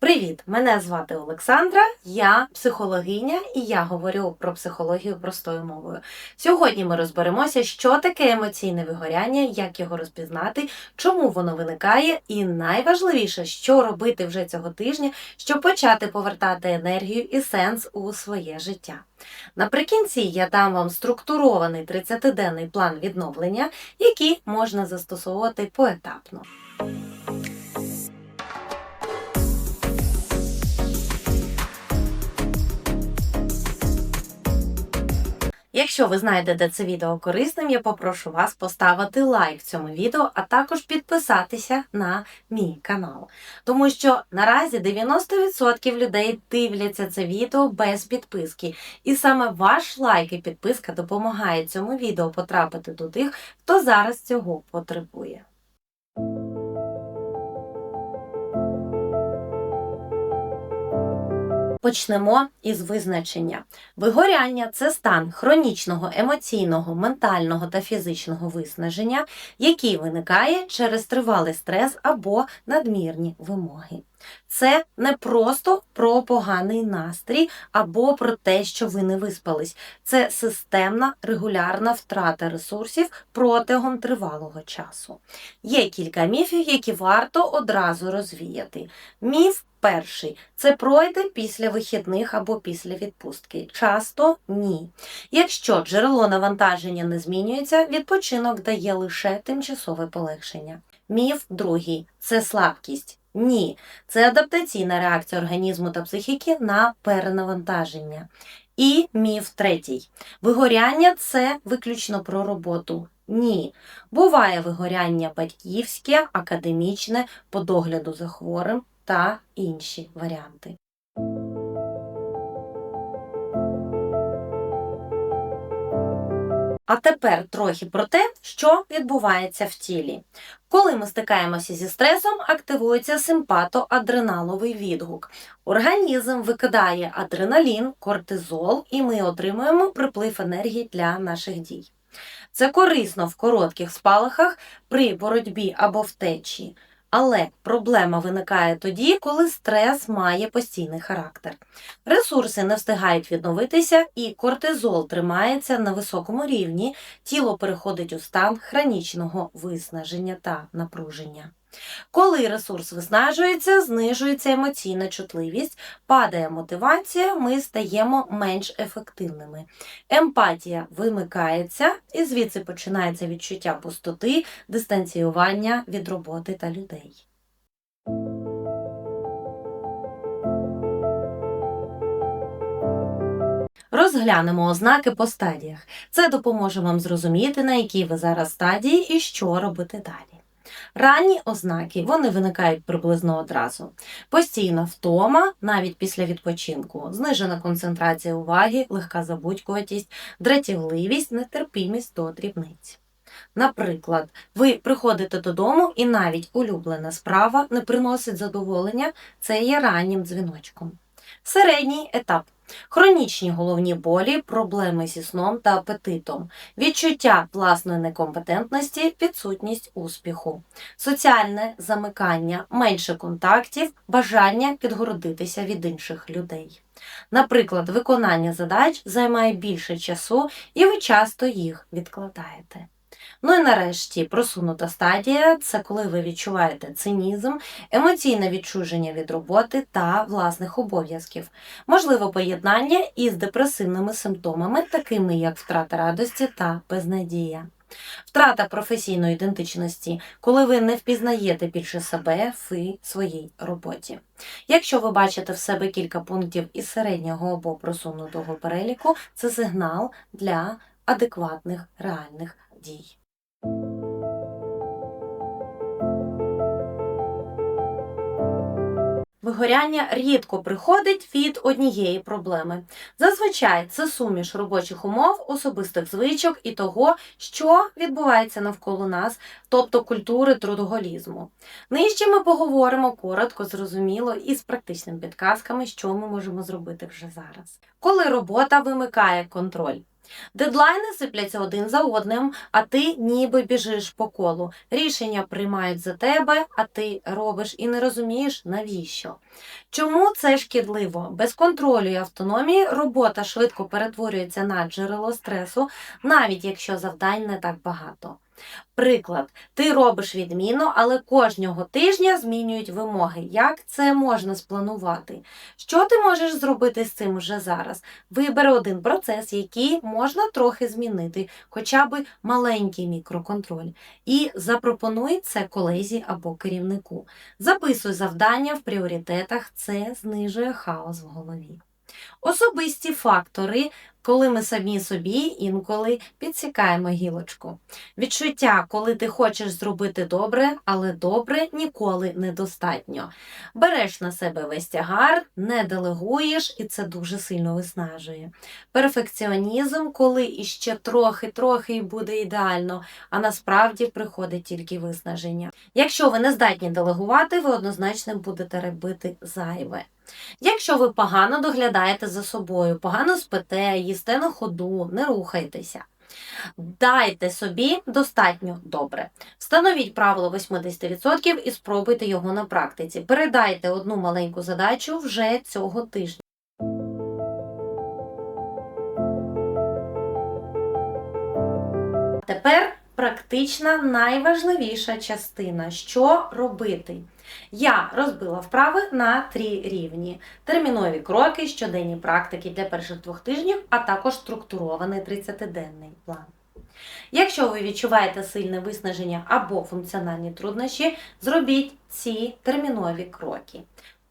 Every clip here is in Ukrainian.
Привіт! Мене звати Олександра, я психологиня і я говорю про психологію простою мовою. Сьогодні ми розберемося, що таке емоційне вигоряння, як його розпізнати, чому воно виникає, і найважливіше, що робити вже цього тижня, щоб почати повертати енергію і сенс у своє життя. Наприкінці я дам вам структурований 30-денний план відновлення, який можна застосовувати поетапно. Якщо ви знайдете це відео корисним, я попрошу вас поставити лайк цьому відео, а також підписатися на мій канал. Тому що наразі 90% людей дивляться це відео без підписки. І саме ваш лайк і підписка допомагає цьому відео потрапити до тих, хто зараз цього потребує. Почнемо із визначення. Вигоряння це стан хронічного емоційного, ментального та фізичного виснаження, який виникає через тривалий стрес або надмірні вимоги. Це не просто про поганий настрій або про те, що ви не виспались. Це системна регулярна втрата ресурсів протягом тривалого часу. Є кілька міфів, які варто одразу розвіяти. Міф перший це пройде після вихідних або після відпустки. Часто ні. Якщо джерело навантаження не змінюється, відпочинок дає лише тимчасове полегшення. Міф другий це слабкість. Ні, це адаптаційна реакція організму та психіки на перенавантаження. І міф третій. Вигоряння це виключно про роботу. Ні. Буває вигоряння батьківське, академічне, по догляду за хворим та інші варіанти. А тепер трохи про те, що відбувається в тілі. Коли ми стикаємося зі стресом, активується симпатоадреналовий відгук. Організм викидає адреналін, кортизол, і ми отримуємо приплив енергії для наших дій. Це корисно в коротких спалахах при боротьбі або втечі. Але проблема виникає тоді, коли стрес має постійний характер. Ресурси не встигають відновитися, і кортизол тримається на високому рівні, тіло переходить у стан хронічного виснаження та напруження. Коли ресурс виснажується, знижується емоційна чутливість, падає мотивація, ми стаємо менш ефективними. Емпатія вимикається, і звідси починається відчуття пустоти, дистанціювання від роботи та людей. Розглянемо ознаки по стадіях. Це допоможе вам зрозуміти, на якій ви зараз стадії і що робити далі. Ранні ознаки вони виникають приблизно одразу. Постійна втома, навіть після відпочинку, знижена концентрація уваги, легка забудькуватість, дратівливість, нетерпімість до дрібниць. Наприклад, ви приходите додому і навіть улюблена справа не приносить задоволення, це є раннім дзвіночком. Середній етап. Хронічні головні болі, проблеми зі сном та апетитом, відчуття власної некомпетентності, відсутність успіху, соціальне замикання, менше контактів, бажання підгородитися від інших людей. Наприклад, виконання задач займає більше часу і ви часто їх відкладаєте. Ну і нарешті просунута стадія це коли ви відчуваєте цинізм, емоційне відчуження від роботи та власних обов'язків, можливо поєднання із депресивними симптомами, такими як втрата радості та безнадія. Втрата професійної ідентичності, коли ви не впізнаєте більше себе в своїй роботі. Якщо ви бачите в себе кілька пунктів із середнього або просунутого переліку, це сигнал для адекватних реальних дій. Вигоряння рідко приходить від однієї проблеми. Зазвичай це суміш робочих умов, особистих звичок і того, що відбувається навколо нас, тобто культури трудоголізму. Нижче ми поговоримо коротко, зрозуміло і з практичними підказками, що ми можемо зробити вже зараз. Коли робота вимикає контроль. Дедлайни сипляться один за одним, а ти ніби біжиш по колу. Рішення приймають за тебе, а ти робиш і не розумієш навіщо. Чому це шкідливо? Без контролю і автономії робота швидко перетворюється на джерело стресу, навіть якщо завдань не так багато. Приклад, ти робиш відмінно, але кожного тижня змінюють вимоги. Як це можна спланувати? Що ти можеш зробити з цим вже зараз? Вибери один процес, який можна трохи змінити, хоча б маленький мікроконтроль, і запропонуй це колезі або керівнику. Записуй завдання в пріоритетах, це знижує хаос в голові. Особисті фактори, коли ми самі собі інколи підсікаємо гілочку. Відчуття, коли ти хочеш зробити добре, але добре ніколи недостатньо. Береш на себе весь тягар, не делегуєш, і це дуже сильно виснажує. Перфекціонізм, коли іще трохи-трохи і буде ідеально, а насправді приходить тільки виснаження. Якщо ви не здатні делегувати, ви однозначно будете робити зайве. Якщо ви погано доглядаєте за собою, погано спите, їсте на ходу, не рухайтеся. Дайте собі достатньо добре. Встановіть правило 80% і спробуйте його на практиці. Передайте одну маленьку задачу вже цього тижня. Тепер практична найважливіша частина, що робити. Я розбила вправи на три рівні: термінові кроки, щоденні практики для перших двох тижнів, а також структурований 30-денний план. Якщо ви відчуваєте сильне виснаження або функціональні труднощі, зробіть ці термінові кроки.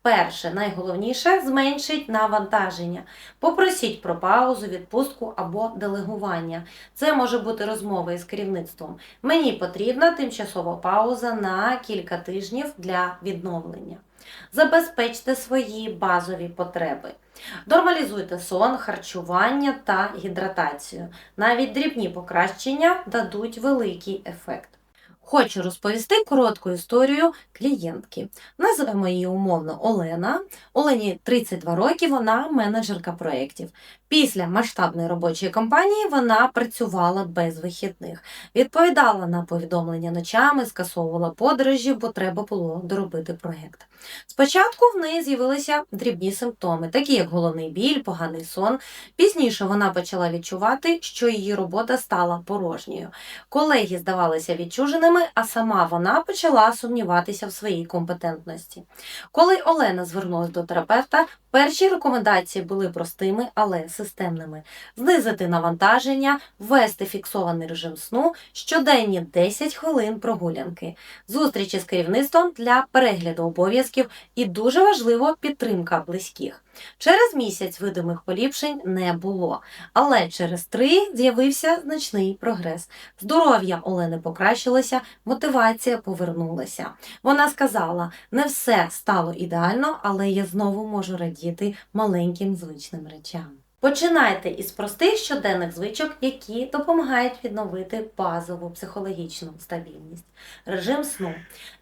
Перше, найголовніше зменшить навантаження. Попросіть про паузу, відпустку або делегування. Це може бути розмова із керівництвом. Мені потрібна тимчасова пауза на кілька тижнів для відновлення. Забезпечте свої базові потреби. Нормалізуйте сон, харчування та гідратацію. Навіть дрібні покращення дадуть великий ефект. Хочу розповісти коротку історію клієнтки. Називаємо її умовно Олена. Олені 32 роки, вона менеджерка проєктів. Після масштабної робочої кампанії вона працювала без вихідних, відповідала на повідомлення ночами, скасовувала подорожі, бо треба було доробити проєкт. Спочатку в неї з'явилися дрібні симптоми, такі як головний біль, поганий сон. Пізніше вона почала відчувати, що її робота стала порожньою. Колеги здавалися відчуженими, а сама вона почала сумніватися в своїй компетентності. Коли Олена звернулася до терапевта, перші рекомендації були простими, але системними: знизити навантаження, ввести фіксований режим сну, щоденні 10 хвилин прогулянки, зустрічі з керівництвом для перегляду обов'язків і дуже важливо підтримка близьких. Через місяць видимих поліпшень не було, але через три з'явився значний прогрес. Здоров'я Олени покращилося, мотивація повернулася. Вона сказала: не все стало ідеально, але я знову можу радіти маленьким звичним речам. Починайте із простих щоденних звичок, які допомагають відновити базову психологічну стабільність. Режим сну.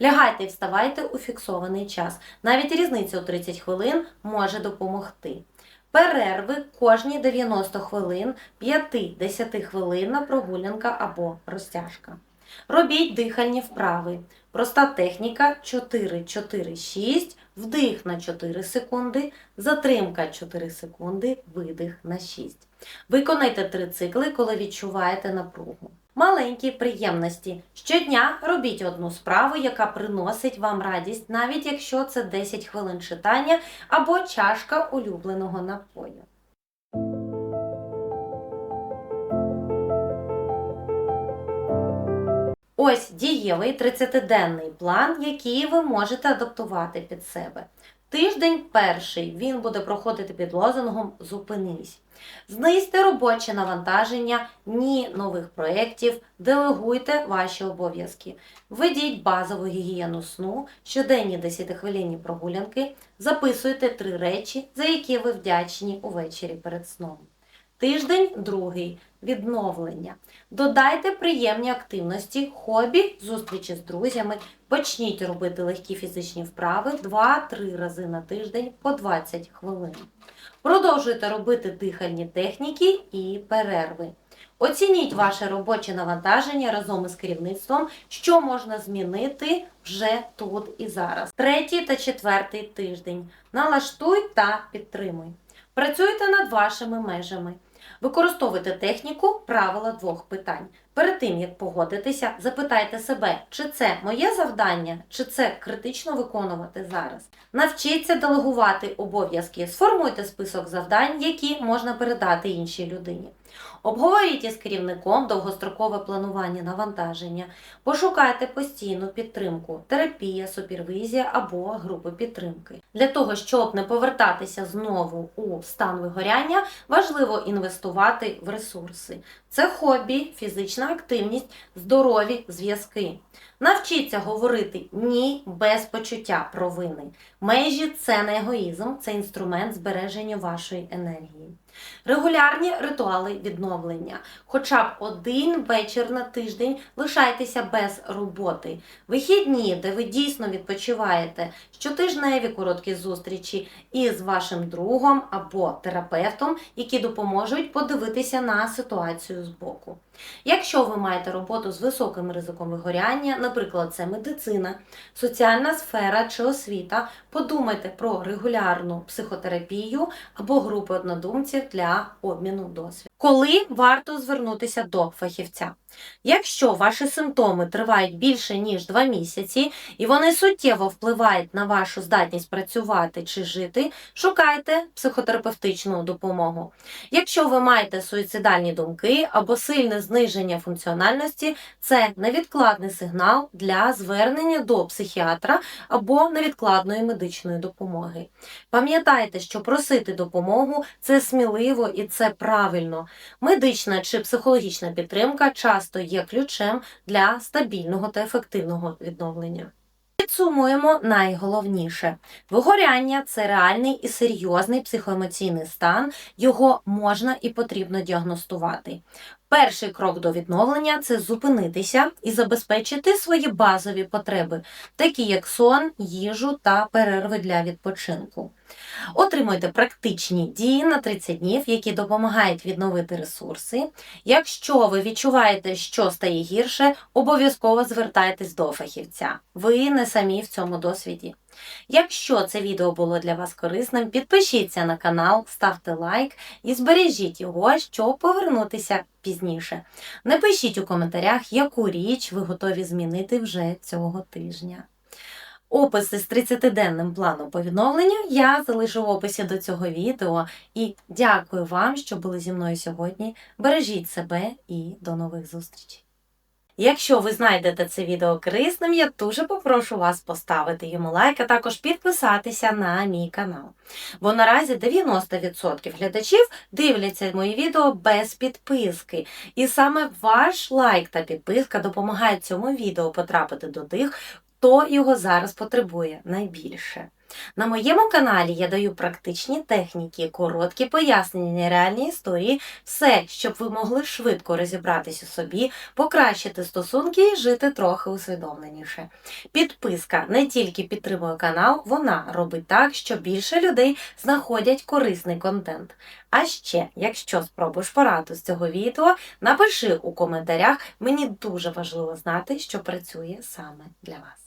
Лягайте і вставайте у фіксований час. Навіть різниця у 30 хвилин може допомогти. Перерви кожні 90 хвилин, 5-10 хвилинна прогулянка або розтяжка. Робіть дихальні вправи. Проста техніка 4-4-6, вдих на 4 секунди, затримка 4 секунди, видих на 6. Виконайте три цикли, коли відчуваєте напругу. Маленькі приємності. Щодня робіть одну справу, яка приносить вам радість, навіть якщо це 10 хвилин читання або чашка улюбленого напою. Ось дієвий 30-денний план, який ви можете адаптувати під себе. Тиждень перший він буде проходити під лозунгом Зупинись. Знизьте робоче навантаження, ні нових проєктів, делегуйте ваші обов'язки. Введіть базову гігієну сну, щоденні 10-хвилинні прогулянки, записуйте три речі, за які ви вдячні увечері перед сном. Тиждень другий відновлення. Додайте приємні активності, хобі, зустрічі з друзями. Почніть робити легкі фізичні вправи 2-3 рази на тиждень по 20 хвилин. Продовжуйте робити дихальні техніки і перерви. Оцініть ваше робоче навантаження разом із керівництвом, що можна змінити вже тут і зараз. Третій та четвертий тиждень. Налаштуй та підтримуй. Працюйте над вашими межами. Використовуйте техніку правила двох питань. Перед тим як погодитися, запитайте себе, чи це моє завдання, чи це критично виконувати зараз. Навчіться делегувати обов'язки, сформуйте список завдань, які можна передати іншій людині. Обговоріть із керівником довгострокове планування навантаження, пошукайте постійну підтримку, терапія, супервізія або групи підтримки. Для того, щоб не повертатися знову у стан вигоряння, важливо інвестувати в ресурси. Це хобі, фізична активність, здорові зв'язки. Навчіться говорити ні без почуття провини. Межі це не егоїзм, це інструмент збереження вашої енергії. Регулярні ритуали відновлення. Хоча б один вечір на тиждень лишайтеся без роботи. Вихідні, де ви дійсно відпочиваєте, щотижневі короткі зустрічі із вашим другом або терапевтом, які допоможуть подивитися на ситуацію збоку. Якщо ви маєте роботу з високим ризиком вигоряння, наприклад, це медицина, соціальна сфера чи освіта, подумайте про регулярну психотерапію або групи однодумців для обміну досвідом. Коли варто звернутися до фахівця? Якщо ваші симптоми тривають більше ніж 2 місяці і вони суттєво впливають на вашу здатність працювати чи жити, шукайте психотерапевтичну допомогу. Якщо ви маєте суїцидальні думки або сильне зниження функціональності, це невідкладний сигнал для звернення до психіатра або невідкладної медичної допомоги. Пам'ятайте, що просити допомогу це сміливо і це правильно. Медична чи психологічна підтримка часто є ключем для стабільного та ефективного відновлення. Підсумуємо найголовніше: вигоряння це реальний і серйозний психоемоційний стан, його можна і потрібно діагностувати. Перший крок до відновлення це зупинитися і забезпечити свої базові потреби, такі як сон, їжу та перерви для відпочинку. Отримуйте практичні дії на 30 днів, які допомагають відновити ресурси. Якщо ви відчуваєте, що стає гірше, обов'язково звертайтесь до фахівця. Ви не самі в цьому досвіді. Якщо це відео було для вас корисним, підпишіться на канал, ставте лайк і збережіть його, щоб повернутися пізніше. Напишіть у коментарях, яку річ ви готові змінити вже цього тижня. Описи з 30-денним планом по відновленню я залишу в описі до цього відео. І дякую вам, що були зі мною сьогодні. Бережіть себе і до нових зустрічей! Якщо ви знайдете це відео корисним, я дуже попрошу вас поставити йому лайк, а також підписатися на мій канал. Бо наразі 90% глядачів дивляться мої відео без підписки. І саме ваш лайк та підписка допомагають цьому відео потрапити до тих, хто його зараз потребує найбільше. На моєму каналі я даю практичні техніки, короткі пояснення, реальні історії, все, щоб ви могли швидко розібратися у собі, покращити стосунки і жити трохи усвідомленіше. Підписка не тільки підтримує канал, вона робить так, що більше людей знаходять корисний контент. А ще, якщо спробуєш пораду з цього відео, напиши у коментарях, мені дуже важливо знати, що працює саме для вас.